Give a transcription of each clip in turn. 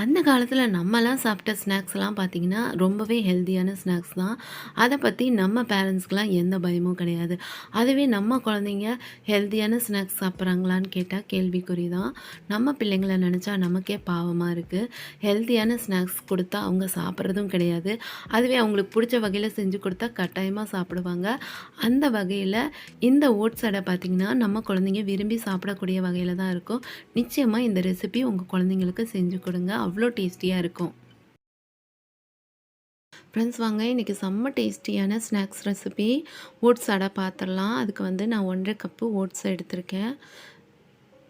அந்த காலத்தில் நம்மலாம் சாப்பிட்ட ஸ்நாக்ஸ்லாம் பார்த்திங்கன்னா ரொம்பவே ஹெல்த்தியான ஸ்நாக்ஸ் தான். அதை பற்றி நம்ம பேரண்ட்ஸ்க்கெலாம் எந்த பயமும் கிடையாது. அதுவே நம்ம குழந்தைங்க ஹெல்த்தியான ஸ்நாக்ஸ் சாப்பிட்றாங்களான்னு கேட்டால் கேள்விக்குறி தான். நம்ம பிள்ளைங்கள நினச்சா நமக்கே பாவமாக இருக்குது ஹெல்த்தியான ஸ்நாக்ஸ் கொடுத்தா அவங்க சாப்பிட்றதும் கிடையாது. அதுவே அவங்களுக்கு பிடிச்ச வகையில் செஞ்சு கொடுத்தா கட்டாயமாக சாப்பிடுவாங்க. அந்த வகையில் இந்த ஓட்ஸ் அடை பார்த்திங்கன்னா நம்ம குழந்தைங்க விரும்பி சாப்பிடக்கூடிய வகையில் தான் இருக்கும். நிச்சயமாக இந்த ரெசிபி உங்கள் குழந்தைங்களுக்கு செஞ்சு கொடுங்க. அவ்வளோ டேஸ்டியாக இருக்கும். ஃப்ரெண்ட்ஸ் வாங்க. இன்றைக்கி செம்ம டேஸ்டியான ஸ்நாக்ஸ் ரெசிபி. ஓட்ஸ் அடை பார்த்துடலாம் அதுக்கு வந்து நான் ஒன்றரை கப்பு ஓட்ஸ் எடுத்திருக்கேன்.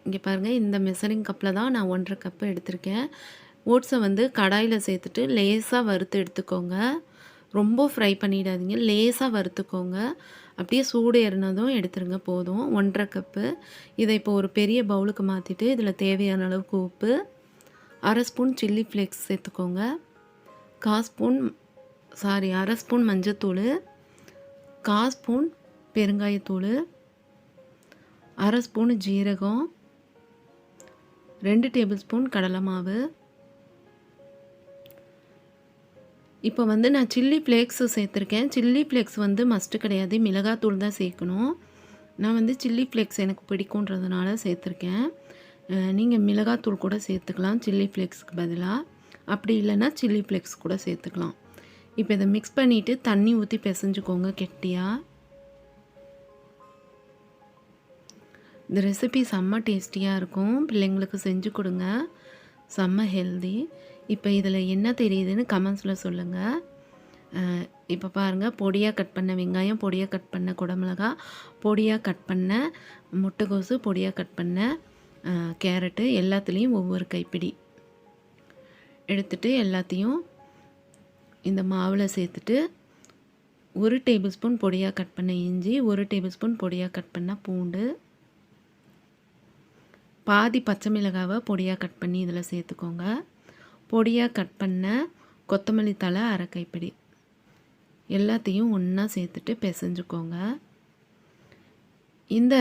இங்கே பாருங்கள் இந்த மெசரிங் கப்பில் தான் நான் ஒன்றரை கப்பு எடுத்திருக்கேன். ஓட்ஸை வந்து கடாயில் சேர்த்துட்டு லேசாக வறுத்து எடுத்துக்கோங்க. ரொம்ப ஃப்ரை பண்ணிடாதீங்க. லேசாக வறுத்துக்கோங்க. அப்படியே சூடு ஏறினதும் எடுத்துருங்க போதும். ஒன்றரை கப்பு. இதை இப்போ ஒரு பெரிய பவுலுக்கு மாற்றிட்டு இதில் தேவையான அளவுக்கு உப்பு அரை ஸ்பூன் சில்லி ஃப்ளேக்ஸ் சேர்த்துக்கோங்க. கா ஸ்பூன் சாரி அரை ஸ்பூன் மஞ்சத்தூள் கா ஸ்பூன் பெருங்காயத்தூள் அரை ஸ்பூன் ஜீரகம் ரெண்டு டேபிள் ஸ்பூன் கடலை மாவு. இப்போ வந்து நான் சில்லி ஃப்ளேக்ஸு சேர்த்துருக்கேன். சில்லி ஃப்ளேக்ஸ் வந்து மஸ்ட்டு கிடையாது. மிளகாத்தூள் தான் சேர்க்கணும். நான் வந்து சில்லி ஃப்ளேக்ஸ் எனக்கு பிடிக்குன்றதுனால சேர்த்துருக்கேன். நீங்கள் மிளகாத்தூள் கூட சேர்த்துக்கலாம். சில்லி ஃப்ளேக்ஸ்க்கு பதிலாக அப்படி இல்லைன்னா சில்லி ஃப்ளேக்ஸ் கூட சேர்த்துக்கலாம். இப்போ இதை மிக்ஸ் பண்ணிவிட்டு தண்ணி ஊற்றி பிசைஞ்சுக்கோங்க கெட்டியாக இந்த ரெசிபி செம்ம டேஸ்டியாக இருக்கும். பிள்ளைங்களுக்கு செஞ்சு கொடுங்க. செம்ம ஹெல்தி இப்போ இதில் என்ன தெரியுதுன்னு கமெண்ட்ஸில் சொல்லுங்கள் இப்போ பாருங்கள் பொடியாக கட் பண்ண வெங்காயம் பொடியாக கட் பண்ண குடமிளகா பொடியாக கட் பண்ண முட்டைகோசு பொடியாக கட் பண்ண கேரட்டு எல்லாத்துலேயும் ஒவ்வொரு கைப்பிடி. எடுத்துட்டு எல்லாத்தையும் இந்த மாவில் சேர்த்துட்டு ஒரு டேபிள் ஸ்பூன் பொடியாக கட் பண்ண இஞ்சி ஒரு டேபிள் ஸ்பூன் பொடியாக கட் பண்ண பூண்டு பாதி பச்சை மிளகாவை பொடியாக கட் பண்ணி இதில் சேர்த்துக்கோங்க. பொடியாக கட் பண்ண கொத்தமல்லி தலை அரை கைப்பிடி. எல்லாத்தையும் ஒன்றா சேர்த்துட்டு பிசைஞ்சுக்கோங்க. இந்த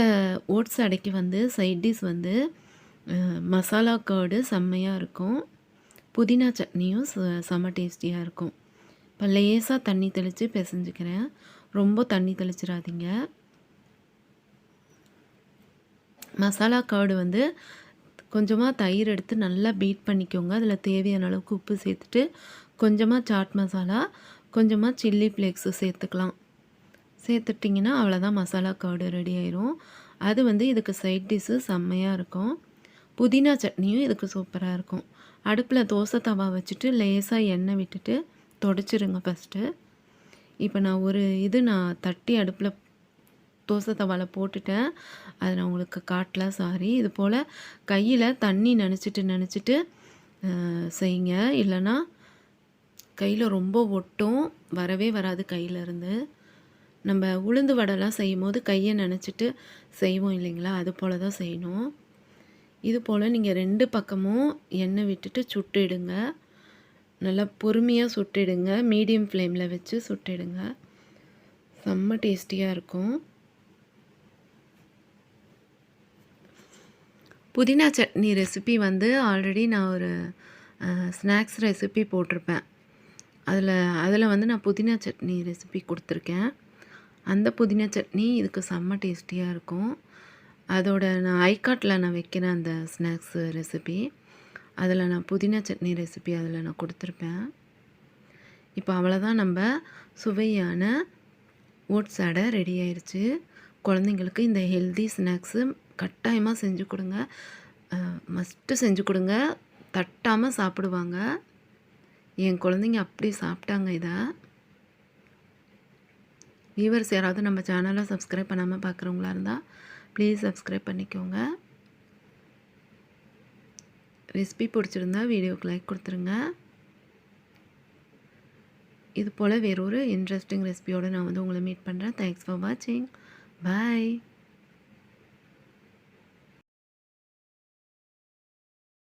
ஓட்ஸ் அடைக்கு வந்து சைட் டிஷ் வந்து மசாலா கர்டு செம்மையாக இருக்கும். புதினா சட்னியும் செம்ம டேஸ்டியாக இருக்கும். இப்போ லேசாக தண்ணி தெளித்து பிசைஞ்சுக்கிறேன். ரொம்ப தண்ணி தெளிச்சிடாதீங்க. மசாலா கர்டு வந்து கொஞ்சமாக தயிர் எடுத்து நல்லா பீட் பண்ணிக்கோங்க. அதில் தேவையான அளவுக்கு உப்பு சேர்த்துட்டு கொஞ்சமாக சாட் மசாலா கொஞ்சமாக சில்லி ஃப்ளேக்ஸு சேர்த்துக்கலாம். சேர்த்துட்டிங்கன்னா அவ்வளோதான் மசாலா கர்டு ரெடி ஆயிரும். அது வந்து இதுக்கு சைட் டிஷ்ஷு செம்மையாக இருக்கும். புதினா சட்னியும் இதுக்கு சூப்பராக இருக்கும். அடுப்பில் தோசை தவா வச்சுட்டு லேசாக எண்ணெய் விட்டுட்டு தொடச்சிருங்க ஃபஸ்ட்டு இப்போ நான் ஒரு இது நான் தட்டி அடுப்பில் தோசை தவாவில் போட்டுட்டேன். அதை நான் உங்களுக்கு காட்டல சாரி இது போல் கையில் தண்ணி நினச்சிட்டு நினச்சிட்டு செய்யுங்க. இல்லைன்னா கையில் ரொம்ப ஒட்டும் வரவே வராது கையிலேருந்து நம்ம உளுந்து வடைலாம் செய்யும் போது கையை நினச்சிட்டு செய்வோம் இல்லைங்களா? அது போல் தான் செய்யணும். இது போல் நீங்கள் ரெண்டு பக்கமும் எண்ணெய் விட்டுட்டு சுட்டுடுங்க. நல்லா பொறுமையாக சுட்டுடுங்க. மீடியம் ஃப்ளேமில் வச்சு சுட்டுடுங்க. செம்ம டேஸ்டியாக இருக்கும். புதினா சட்னி ரெசிபி வந்து ஆல்ரெடி நான் ஒரு ஸ்நாக்ஸ் ரெசிபி போட்டிருப்பேன். அதில் அதில் வந்து நான் புதினா சட்னி ரெசிபி கொடுத்துருக்கேன். அந்த புதினா சட்னி இதுக்கு செம்ம டேஸ்டியாக இருக்கும். அதோட நான் ஐகாட்டில் நான் வைக்கிறேன் அந்த ஸ்நாக்ஸ் ரெசிபி அதில் நான் புதினா சட்னி ரெசிபி அதில் நான் கொடுத்துருப்பேன். இப்போ அவ்வளோதான் நம்ம சுவையான ஓட்ஸ் அடை ரெடி ஆயிடுச்சு குழந்தைங்களுக்கு இந்த ஹெல்தி ஸ்நாக்ஸு கட்டாயமாக செஞ்சு கொடுங்க. மஸ்ட்டு செஞ்சு கொடுங்க. தட்டாமல் சாப்பிடுவாங்க. என் குழந்தைங்க அப்படி சாப்பிட்டாங்க இதை. வியூவர்ஸ் யாராவது நம்ம சேனலை சப்ஸ்கிரைப் பண்ணாமல் பார்க்குறவங்களா இருந்தால் ப்ளீஸ் சப்ஸ்கிரைப் பண்ணிக்கோங்க. ரெசிபி பிடிச்சிருந்தா வீடியோக்கு லைக் கொடுத்துருங்க. இது போல் வேறொரு இன்ட்ரெஸ்டிங் ரெசிபியோடு நான் வந்து உங்களை மீட் பண்ணுறேன் தேங்க்ஸ் ஃபார் வாட்சிங் பாய்